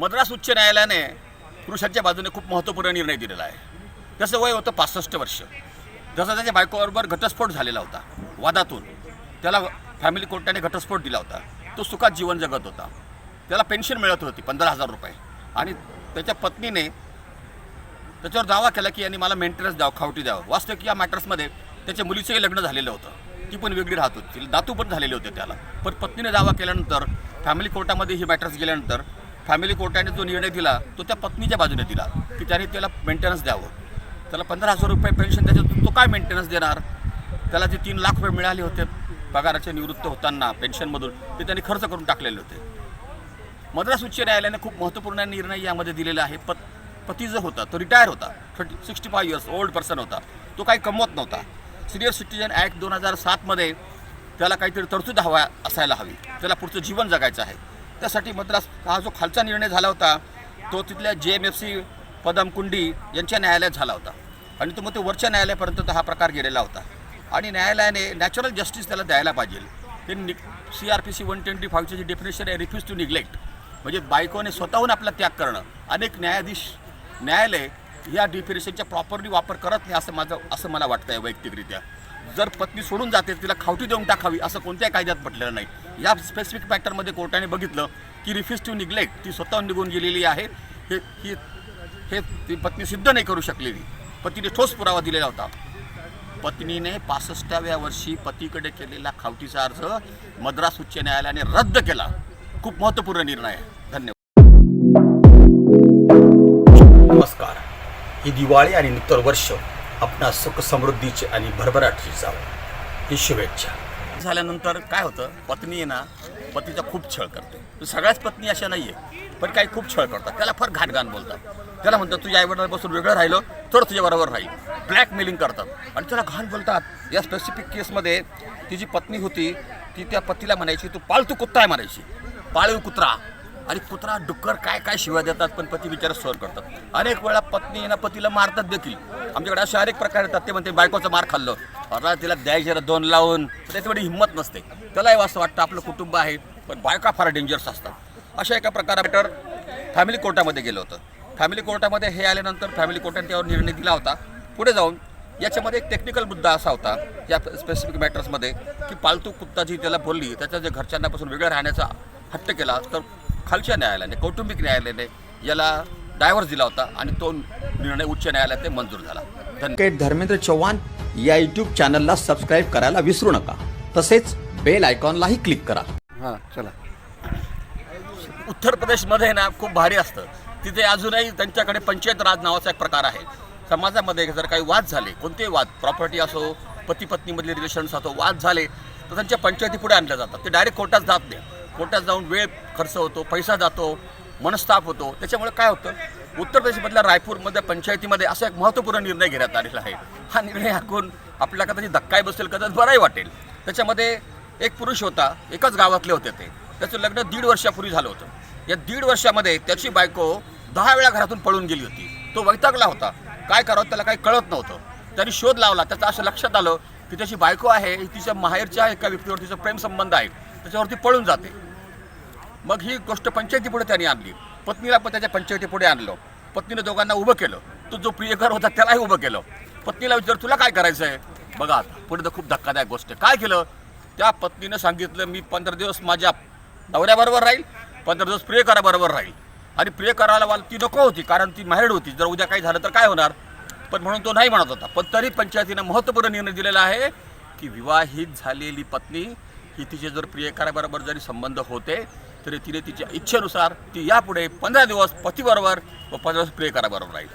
मद्रास उच्च न्यायालयाने पुरुषांच्या बाजूने खूप महत्त्वपूर्ण निर्णय दिलेला आहे. त्याचं वय होतं पासष्ट वर्ष. जसं त्याच्या बायकोबरोबर घटस्फोट झालेला होता वादातून त्याला फॅमिली कोर्टाने घटस्फोट दिला होता. तो सुखात जीवन जगत होता. त्याला पेन्शन मिळत होती पंधरा हजार रुपये. आणि त्याच्या पत्नीने त्याच्यावर दावा केला की यांनी मला मेंटेनन्स द्यावं खावटी द्यावं. की या मॅटर्समध्ये त्याच्या मुलीचंही लग्न झालेलं होतं. ती पण वेगळी राहत होती. दातू पण झालेले होते त्याला. पण पत्नीने दावा केल्यानंतर फॅमिली कोर्टामध्ये ही मॅटर्स गेल्यानंतर फॅमिली कोर्टाने जो निर्णय दिला तो त्या पत्नीच्या बाजूने दिला की त्याने त्याला मेंटेनन्स द्यावं. त्याला पंधरा हजार रुपये पेन्शन त्याच्यातून तो काय मेंटेनन्स देणार? त्याला जे तीन लाख रुपये मिळाले होते पगाराचे निवृत्त होताना पेन्शनमधून ते त्यांनी खर्च करून टाकलेले होते. मद्रास उच्च न्यायालयाने खूप महत्त्वपूर्ण निर्णय यामध्ये दिलेला आहे. पत पती जो होता तो रिटायर होता. Thirty sixty five years old person होता. तो काही कमवत नव्हता. सिनियर सिटीजन ॲक्ट दोन हजार सातमध्ये त्याला काहीतरी तरतूद हवा असायला हवी. त्याला पुढचं जीवन जगायचं आहे. त्यासाठी मद्रास हा जो खालचा निर्णय झाला होता तो तिथल्या जे एम एफ सी पदमकुंडी यांच्या न्यायालयात झाला होता. आणि तो मग ते वरच्या न्यायालयापर्यंत हा प्रकार गेलेला होता. आणि न्यायालयाने नॅचरल जस्टिस त्याला द्यायला पाहिजे. ते नि C R P C one twenty फाईव्हची जी डेफिनेशन आहे रिफ्यूज टू निग्लेक्ट म्हणजे बायकोने स्वतःहून आपला त्याग करणं. अनेक न्यायाधीश न्यायालय या डिफिनेशनचा प्रॉपरली वापर करत नाही असं माझं असं मला वाटतं आहे वैयक्तिकरित्या. जर पत्नी सोडून जाते तिला खावटी देऊन टाकावी असं कोणत्याही कायद्यात म्हटलेलं नाही. या स्पेसिफिक मॅटरमध्ये कोर्टाने बघितलं की रिफ्यूज टू निग्लेक्ट ती स्वतःहून निघून गेलेली आहे. हे ही हे ती पत्नी सिद्ध नाही करू शकलेली. पतीने ठोस पुरावा दिलेला होता. पत्नीने पासष्टाव्या वर्षी पतीकडे केलेला खावटीचा अर्ज मद्रास उच्च न्यायालयाने रद्द केला. खूप महत्त्वपूर्ण निर्णय आहे. धन्यवाद. नमस्कार. ही दिवाळी आणि नूतन वर्ष आपणा सुख समृद्धीचे आणि भरभराटीचे जावं. ही शुभेच्छा. झाल्यानंतर काय होतं? पत्नी आहे ना पतीचा खूप छळ करते. सगळ्याच पत्नी अशा नाही आहे पण काही खूप छळ करतात. त्याला फार घाण घाण बोलतात. त्याला म्हणतात तुझ्या आईवडिलांपासून वेगळं राहिलं तर तुझ्याबरोबर राहील. ब्लॅकमेलिंग करतात. आणि त्याला घाण बोलतात. या स्पेसिफिक केसमध्ये ती जी पत्नी होती ती त्या पतीला म्हणायची तू पाळतू कुत्ता आहे म्हणायची. पाळीव कुत्रा. आणि कुत्रा डुक्कर काय काय शिवाय देतात पण पती विचार स्वर करतात. अनेक वेळा पत्नी ना पतीला मारतात देखील. आमच्याकडे असे अनेक प्रकार येतात ते म्हणते बायकोचं मार खाल्लं. आता तिला द्यायचे दोन लावून. त्याच्यामध्ये हिंमत नसते. त्यालाही असं वाटतं आपलं कुटुंब आहे पण बायका फार डेंजरस असतात. अशा एका प्रकारा बेटर फॅमिली कोर्टामध्ये गेलं होतं. फॅमिली कोर्टामध्ये हे आल्यानंतर फॅमिली कोर्टाने त्यावर निर्णय दिला होता. पुढे जाऊन याच्यामध्ये एक टेक्निकल मुद्दा असा होता या स्पेसिफिक मॅटर्समध्ये की पालतू कुत्ता जी त्याला बोलली त्याच्या जे घरच्यांनापासून वेगळं राहण्याचा हट्ट केला तर खालच्या न्यायालयाने कौटुंबिक न्यायालयाने याला डायव्हर्स दिला होता आणि तो निर्णय उच्च न्यायालयात मंजूर झाला. धर्मेंद्र चव्हाण या यूट्यूब चॅनलला सबस्क्राईब करायला विसरू नका. तसेच बेल आयकॉनलाही क्लिक करा. हां चला. उत्तर प्रदेशमध्ये ना खूप भारी असतं. तिथे अजूनही त्यांच्याकडे पंचायत राज नावाचा एक प्रकार आहे. समाजामध्ये जर काही वाद झाले कोणतेही वाद प्रॉपर्टी असो पती पत्नीमधले रिलेशन्स असो वाद झाले तर त्यांच्या पंचायती पुढे आणल्या जातात. ते डायरेक्ट कोर्टात जात नाही. कोर्टात जाऊन वेळ खर्च होतो पैसा जातो मनस्ताप होतो. त्याच्यामुळे काय होतं? उत्तर प्रदेशमधल्या रायपूरमध्ये पंचायतीमध्ये असा एक महत्त्वपूर्ण निर्णय घेण्यात आलेला आहे. हा निर्णय ऐकून आपल्याला कदाचित धक्काही बसेल कदाचित बराही वाटेल. त्याच्यामध्ये एक पुरुष होता एकाच गावातले होते ते. त्याचं लग्न दीड वर्षापूर्वी झालं होतं. या दीड वर्षामध्ये त्याची बायको दहा वेळा घरातून पळून गेली होती. तो वैतागला होता. काय करावं त्याला काही कळत नव्हतं. त्याने शोध लावला. त्याचं असं लक्षात आलं की त्याची बायको आहे ही तिच्या माहेरच्या एका व्यक्तीवर तिचा प्रेमसंबंध आहे. त्याच्यावरती पळून जाते. मग ही गोष्ट पंचायतीपुढे त्यांनी आणली. पत्नीला पण त्याच्या पंचायतीपुढे आणलं. पत्नीने दोघांना उभं केलं. तो जो प्रियकर होता त्यालाही उभं केलं. पत्नीला विचार तुला काय करायचं आहे बघा पुढे तर खूप धक्कादायक गोष्ट काय केलं? त्या पत्नीनं सांगितलं मी पंधरा दिवस माझ्या नवऱ्याबरोबर राहील पंधरा दिवस प्रियकराबरोबर राहील. आणि प्रियकराला वाल ती नको होती कारण ती मॅरिड होती. जर उद्या काही झालं तर काय होणार? पण म्हणून तो नाही म्हणत होता. पण तरी पंचायतीनं महत्त्वपूर्ण निर्णय दिलेला आहे की विवाहित झालेली पत्नी ही तिचे जर प्रियकराबरोबर जरी संबंध होते तरी तिने तिच्या इच्छेनुसार ती यापुढे पंधरा दिवस पतीबरोबर व पंधरा दिवस प्रे करायबरोबर राहील.